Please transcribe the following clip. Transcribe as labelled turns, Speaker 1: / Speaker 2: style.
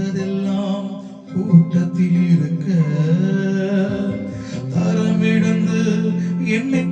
Speaker 1: வந்ததெல்லாம் கூட்டத்தில் இருக்க தரமிழந்து என்னை